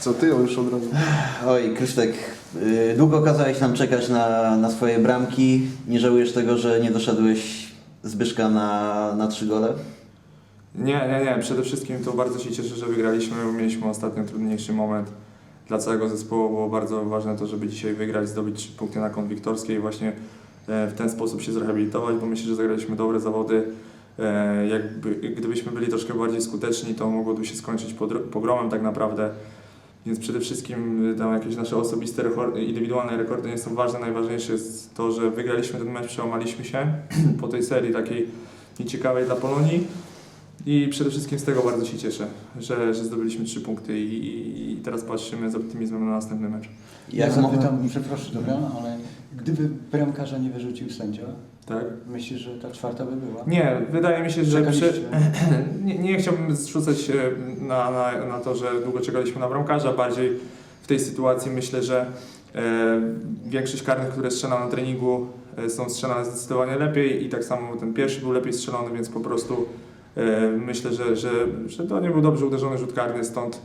Co ty? O, już od razu. Oj, Krystek, y, długo kazałeś nam czekać na, na swoje bramki. Nie żałujesz tego, że nie doszedłeś Zbyszka na, na trzy gole? Nie, nie, nie. Przede wszystkim to bardzo się cieszę, że wygraliśmy, bo mieliśmy ostatnio trudniejszy moment dla całego zespołu. Było bardzo ważne to, żeby dzisiaj wygrać, zdobyć trzy punkty na konwiktorskiej i właśnie e, w ten sposób się zrehabilitować, bo myślę, że zagraliśmy dobre zawody. E, Jakby, gdybyśmy byli troszkę bardziej skuteczni, to mogłoby się skończyć pogromem tak naprawdę. Więc przede wszystkim y, tam jakieś nasze osobiste, rekord, indywidualne rekordy nie są ważne. Najważniejsze jest to, że wygraliśmy ten mecz, przełamaliśmy się po tej serii takiej nieciekawej dla Polonii. I przede wszystkim z tego bardzo się cieszę, że, że zdobyliśmy trzy punkty i, i, i teraz patrzymy z optymizmem na następny mecz. Ja mo- zapytam, przepraszam, dobra, ale gdyby bramkarza nie wyrzucił sędzia, Tak? myślisz, że ta czwarta by była? Nie, wydaje mi się, że przy, nie, nie chciałbym zrzucać się na, na, na to, że długo czekaliśmy na bramkarza. Bardziej w tej sytuacji myślę, że e, większość karnych, które strzelam na treningu e, są strzelane zdecydowanie lepiej i tak samo ten pierwszy był lepiej strzelony, więc po prostu e, myślę, że, że, że to nie był dobrze uderzony rzut karny, stąd,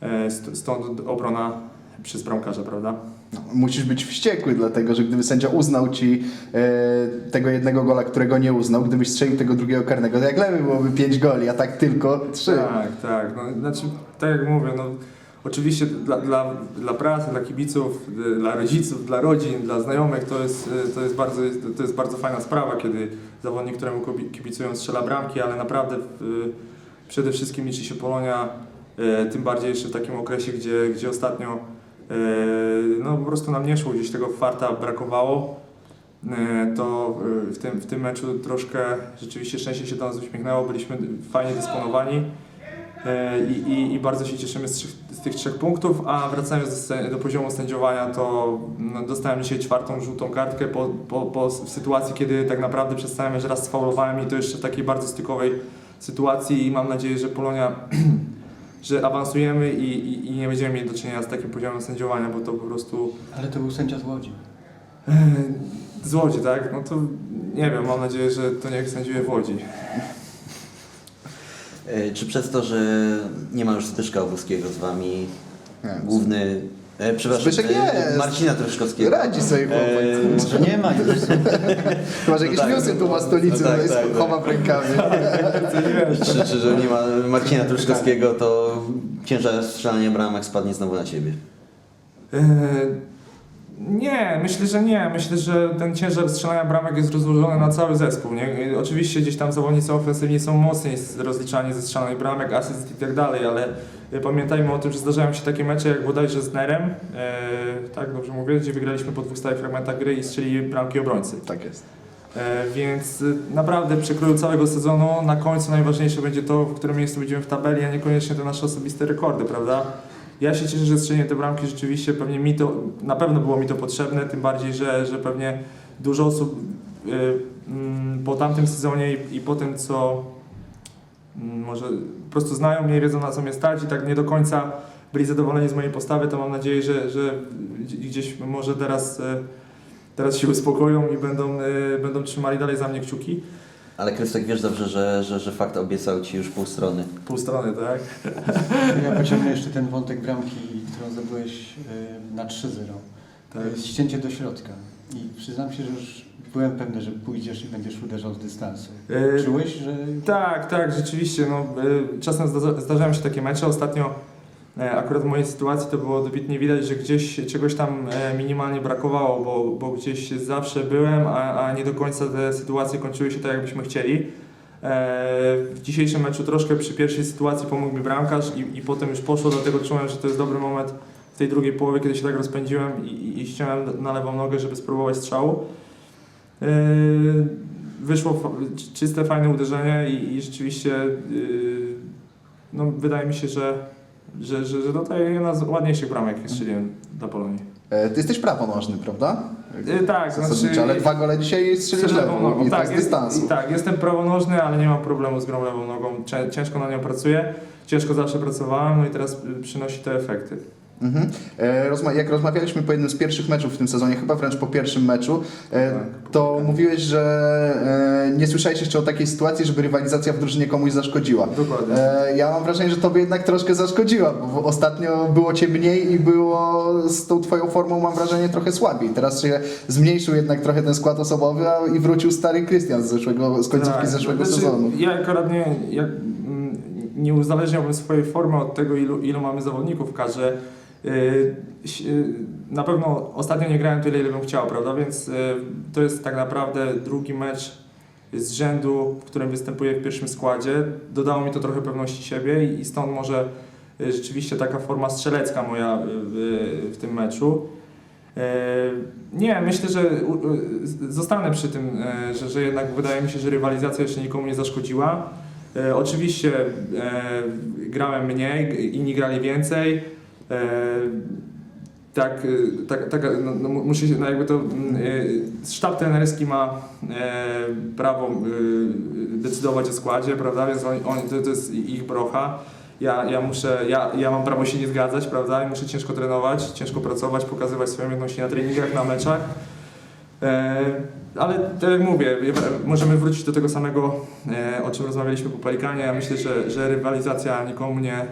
e, st- stąd obrona przez bramkarza, prawda? No, musisz być wściekły, dlatego że gdyby sędzia uznał ci e, tego jednego gola, którego nie uznał, gdybyś strzelił tego drugiego karnego, to jak lewy byłoby 5 goli, a tak tylko 3. Tak, tak. No, znaczy, tak jak mówię, no, oczywiście dla, dla, dla pracy, dla kibiców, y, dla rodziców, dla rodzin, dla znajomych to jest, y, to jest, bardzo, to jest bardzo fajna sprawa, kiedy zawodnik, któremu kibi- kibicują, strzela bramki, ale naprawdę y, przede wszystkim liczy się Polonia, tym bardziej jeszcze w takim okresie, gdzie, gdzie ostatnio no, po prostu nam nie szło, gdzieś tego farta brakowało. Y, To y, w tym, w tym meczu troszkę rzeczywiście szczęście się do nas uśmiechnęło, byliśmy fajnie dysponowani i, i, i bardzo się cieszymy z, z tych trzech punktów, a wracając do, do poziomu sędziowania, to no, dostałem dzisiaj czwartą żółtą kartkę po, po, po, w sytuacji, kiedy tak naprawdę przez cały mecz raz sfaulowałem i to jeszcze w takiej bardzo stykowej sytuacji i mam nadzieję, że Polonia, że awansujemy i, i, i nie będziemy mieli do czynienia z takim poziomem sędziowania, bo to po prostu Ale to był sędzia z Łodzi. e, z Łodzi, tak? No to nie wiem, mam nadzieję, że to niech sędziuje w Łodzi. Y, Czy przez to, że nie ma już Zbyszka Owuskiego z wami, Nie, główny... E, przepraszam, Zbyszek e, jest. Marcina Truszkowskiego. Radzi sobie chłopak. E, Może nie ma już. Chyba, że jakieś no tak, newsy tu ma stolicy, no tak, no jest tak, tak. chowa w rękawie. Czy, czy że nie ma Marcina Truszkowskiego, to ciężar strzelania bramek spadnie znowu na ciebie. Eee, Nie, myślę, że nie. Myślę, że ten ciężar strzelania bramek jest rozłożony na cały zespół. Nie? Oczywiście gdzieś tam zawodnicy ofensywni są mocniej rozliczani ze strzelanej bramek, asyst i tak dalej, ale e, pamiętajmy o tym, że zdarzają się takie mecze jak bodajże z Nerem, e, tak dobrze mówię, gdzie wygraliśmy po dwóch stałych fragmentach gry i strzelili bramki obrońcy. Tak jest. E, Więc y, naprawdę przekroju całego sezonu na końcu najważniejsze będzie to, w którym miejscu będziemy w tabeli, a niekoniecznie te nasze osobiste rekordy, prawda? Ja się cieszę, że strzeliłem te bramki rzeczywiście, pewnie mi to, na pewno było mi to potrzebne, tym bardziej, że, że pewnie dużo osób y, mm, po tamtym sezonie i, i po tym, co mm, może po prostu znają mnie, wiedzą na co mnie stać i tak nie do końca byli zadowoleni z mojej postawy, to mam nadzieję, że, że gdzieś może teraz, y, teraz się uspokoją i będą, y, będą trzymali dalej za mnie kciuki. Ale Krystek wiesz dobrze, że, że, że fakt obiecał ci już pół strony. Pół strony, tak? Ja pociągnę jeszcze ten wątek bramki, którą zdobyłeś y, na 3-0. To Tak. jest ścięcie do środka. I przyznam się, że już byłem pewny, że pójdziesz i będziesz uderzał z dystansu. Y, Czułeś, że... Tak, tak, rzeczywiście. No, y, czasem zda- zdarzają się takie mecze. Ostatnio akurat w mojej sytuacji to było dobitnie widać, że gdzieś czegoś tam e, minimalnie brakowało, bo, bo gdzieś zawsze byłem, a, a nie do końca te sytuacje kończyły się tak, jakbyśmy chcieli. E, W dzisiejszym meczu troszkę przy pierwszej sytuacji pomógł mi bramkarz i, i potem już poszło, dlatego czułem, że to jest dobry moment w tej drugiej połowie, kiedy się tak rozpędziłem i, i, ściąłem na lewą nogę, żeby spróbować strzału. E, wyszło czyste, fajne uderzenie i, i rzeczywiście yy, no, wydaje mi się, że, że, że, że to ta jedna z ładniejszych bramek strzeliłem dla Polonii. E, Ty jesteś prawonożny, prawda? Yy, tak, Zasadniczo, znaczy... ale dwa gole dzisiaj strzelisz strzelę lewą i tak z jest, dystansu. tak, jestem prawonożny, ale nie mam problemu z grą lewą nogą. Cię- Ciężko na nią pracuję, ciężko zawsze pracowałem, no i teraz y, przynosi te efekty. Mhm. E, rozma- jak rozmawialiśmy po jednym z pierwszych meczów w tym sezonie, chyba wręcz po pierwszym meczu, e, Tak. to mówiłeś, że e, nie słyszałeś jeszcze o takiej sytuacji, żeby rywalizacja w drużynie komuś zaszkodziła. Dokładnie. Ja mam wrażenie, że tobie jednak troszkę zaszkodziła, bo ostatnio było cię mniej i było z tą twoją formą, mam wrażenie, trochę słabiej. Teraz się zmniejszył jednak trochę ten skład osobowy a, i wrócił stary Krystian z, zeszłego, z końcówki Tak, zeszłego znaczy, sezonu. Ja akurat nie, ja, mm, nie uzależniałbym swojej formy od tego, ilu, ilu mamy zawodników w kadrze. Ś- yy, Na pewno ostatnio nie grałem tyle, ile bym chciał, prawda? Więc yy, to jest tak naprawdę drugi mecz z rzędu, w którym występuję w pierwszym składzie. Dodało mi to trochę pewności siebie i stąd może rzeczywiście taka forma strzelecka moja w, tym meczu. Nie, myślę, że zostanę przy tym, że, że jednak wydaje mi się, że rywalizacja jeszcze nikomu nie zaszkodziła. Oczywiście grałem mniej, inni grali więcej. E, Tak, e, tak, tak no, no, mu- muszę się, no jakby to mm, sztab trenerski ma prawo decydować o składzie, prawda, więc oni, oni, to, to jest ich brocha. Ja, ja muszę, ja, ja mam prawo się nie zgadzać, prawda? I muszę ciężko trenować, ciężko pracować, pokazywać swoje umiejętności na treningach, na meczach. Ale tak jak mówię, możemy wrócić do tego samego, o czym rozmawialiśmy po Pelikanie. Ja myślę, że, że rywalizacja nikomu nie,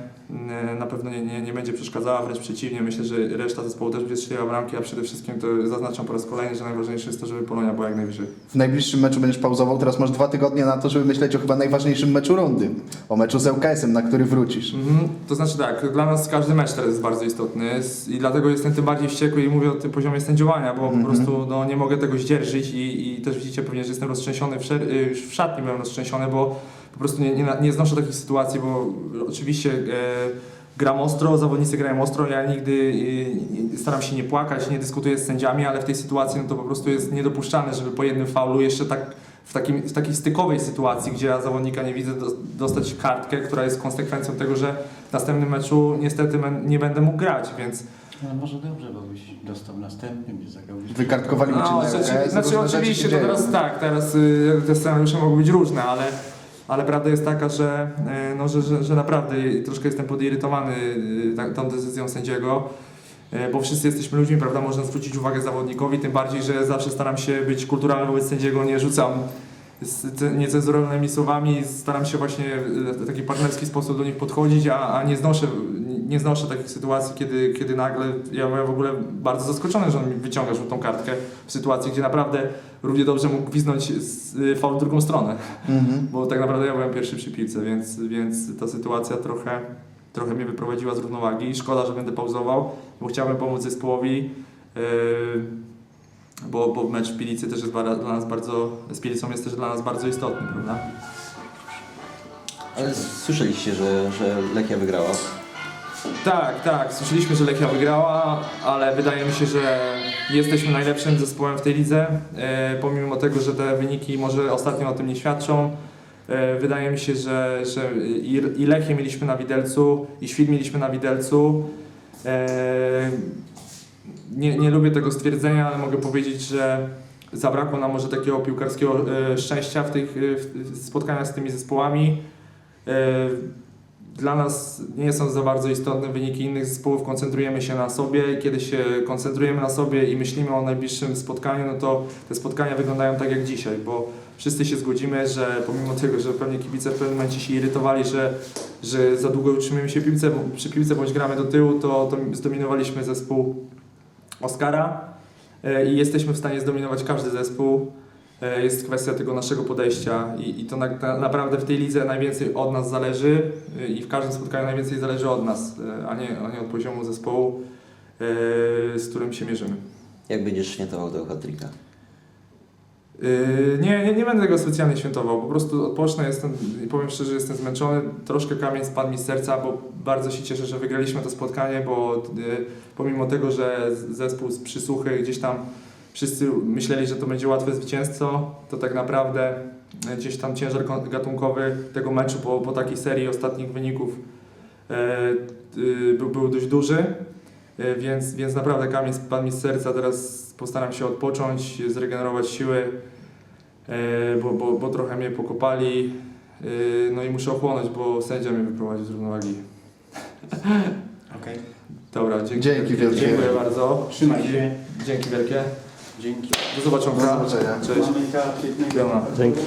na pewno nie, nie, nie będzie przeszkadzała, wręcz przeciwnie. Myślę, że reszta zespołu też będzie strzeliła bramki, a przede wszystkim to zaznaczam po raz kolejny, że najważniejsze jest to, żeby Polonia była jak najwyżej. W najbliższym meczu będziesz pauzował, teraz masz dwa tygodnie na to, żeby myśleć o chyba najważniejszym meczu rundy. O meczu z ŁKS-em, na który wrócisz. Mhm. To znaczy tak, dla nas każdy mecz teraz jest bardzo istotny i dlatego jestem tym bardziej wściekły i mówię o tym poziomie sędziowania, bo Mhm. po prostu no, nie mogę tego zdzierżyć i, i też widzicie pewnie, że jestem roztrzęsiony, w, y, już w szatni byłem roztrzęsiony, bo po prostu nie, nie, na- nie znoszę takich sytuacji, bo oczywiście e, gram ostro, zawodnicy grają ostro, ja nigdy y, staram się nie płakać, nie dyskutuję z sędziami, ale w tej sytuacji no, to po prostu jest niedopuszczalne, żeby po jednym faulu jeszcze tak w, takim, w takiej stykowej sytuacji, gdzie ja zawodnika nie widzę, dos- dostać kartkę, która jest konsekwencją tego, że w następnym meczu niestety nie będę mógł grać, więc Ale może dobrze, bo byś dostał następny, nie zagrałbyś. Wykartkowaliby cię no, na rzeczy, ŁKS, znaczy rzeczy oczywiście to teraz tak, teraz y, te scenariusze mogą być różne, ale, ale prawda jest taka, że, y, no, że, że, że naprawdę troszkę jestem podirytowany ta- tą decyzją sędziego. y, Bo wszyscy jesteśmy ludźmi, prawda? Można zwrócić uwagę zawodnikowi, tym bardziej, że zawsze staram się być kulturalny wobec sędziego, nie rzucam z ce- niecenzurowanymi słowami, staram się właśnie w taki partnerski sposób do nich podchodzić, a, a nie, znoszę, nie znoszę takich sytuacji, kiedy, kiedy nagle ja byłem w ogóle bardzo zaskoczony, że on mi wyciąga żółtą kartkę w sytuacji, gdzie naprawdę równie dobrze mógł gwiznąć faul w drugą stronę, Mhm. bo tak naprawdę ja byłem pierwszy przy piłce, więc, więc ta sytuacja trochę, trochę mnie wyprowadziła z równowagi. Szkoda, że będę pauzował, bo chciałbym pomóc zespołowi. Yy, bo, bo mecz w Pilicy też jest dla nas bardzo, z Pilicą jest też dla nas bardzo istotny, prawda? Ale słyszeliście, że, że Lechia wygrała. Tak, tak, słyszeliśmy, że Lechia wygrała, ale wydaje mi się, że jesteśmy najlepszym zespołem w tej lidze, e, pomimo tego, że te wyniki może ostatnio o tym nie świadczą. E, wydaje mi się, że, że i, i Lechię mieliśmy na widelcu, i Świt mieliśmy na widelcu. E, nie, nie lubię tego stwierdzenia, ale mogę powiedzieć, że zabrakło nam może takiego piłkarskiego e, szczęścia w tych e, spotkaniach z tymi zespołami. E, Dla nas nie są za bardzo istotne wyniki innych zespołów, koncentrujemy się na sobie. Kiedy się koncentrujemy na sobie i myślimy o najbliższym spotkaniu, no to te spotkania wyglądają tak jak dzisiaj, bo wszyscy się zgodzimy, że pomimo tego, że pewnie kibice w pewnym momencie się irytowali, że, że za długo utrzymujemy się piłce, przy piłce bądź gramy do tyłu, to, to zdominowaliśmy zespół Oscara e, i jesteśmy w stanie zdominować każdy zespół. E, Jest kwestia tego naszego podejścia i, i to na, na, naprawdę w tej lidze najwięcej od nas zależy e, i w każdym spotkaniu najwięcej zależy od nas, a nie, a nie od poziomu zespołu, z którym się mierzymy. Jak będziesz świętował tego hat-tricka? Yy, Nie, nie, nie będę tego specjalnie świętował, po prostu odpocznę, jestem, i powiem szczerze, jestem zmęczony, troszkę kamień spadł mi z serca, bo bardzo się cieszę, że wygraliśmy to spotkanie, bo yy, pomimo tego, że zespół z przysłuchy gdzieś tam wszyscy myśleli, że to będzie łatwe zwycięstwo, to tak naprawdę yy, gdzieś tam ciężar gatunkowy tego meczu po, po takiej serii ostatnich wyników yy, yy, był, był dość duży. E, Więc, więc naprawdę kamień spadł mi z serca. Teraz postaram się odpocząć, zregenerować siły, e, bo, bo, bo trochę mnie pokopali. E, No i muszę ochłonąć, bo sędzia mnie wyprowadził z równowagi. Okej. Dobra, dzięki. Dzięki wielkie. Dziękuję bardzo. Trzymaj się. Dzięki wielkie. Dzięki. Do zobaczenia. Do zobaczenia. Cześć. Dzięki.